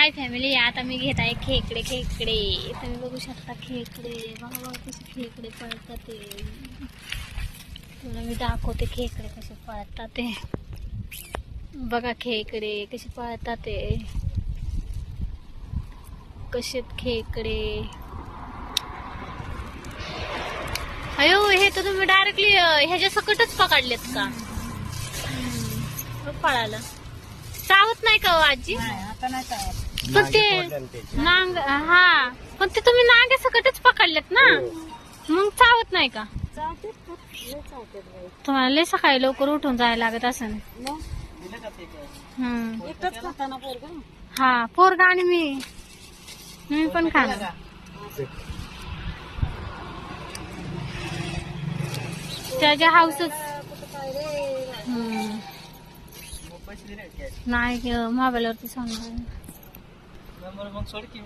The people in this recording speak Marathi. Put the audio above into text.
हाय फॅमिली आता मी घेत आहे खेकडे खेकडे. तुम्ही बघू शकता खेकडे. बघा बघा कसे खेकडे पळतात ते तुला मी दाखवते खेकडे कसे पळतात ते बघा खेकडे कसे पळतात ते कसे खेकडे. अयो हे तर तुम्ही डायरेक्टली ह्याच्या सकटच पकडलेत का? पळालं. नाही का हो आजी? आता नाही चावत. पण ते नांग हा. पण ते तुम्ही नांगे सकटच पकडलेत ना? मग चावत नाही का? बाई. तुम्हाला लय सकाळी लवकर उठून जायला लागत असं मग? हम्म. एकटंच खाताना पोरगं? हा पोरगा आणि मी. मी पण खाणार. त्याच्या हाऊसच कुठं काय रे? हम्म. नाही मोबाईलवरती सांगणार मग सोड की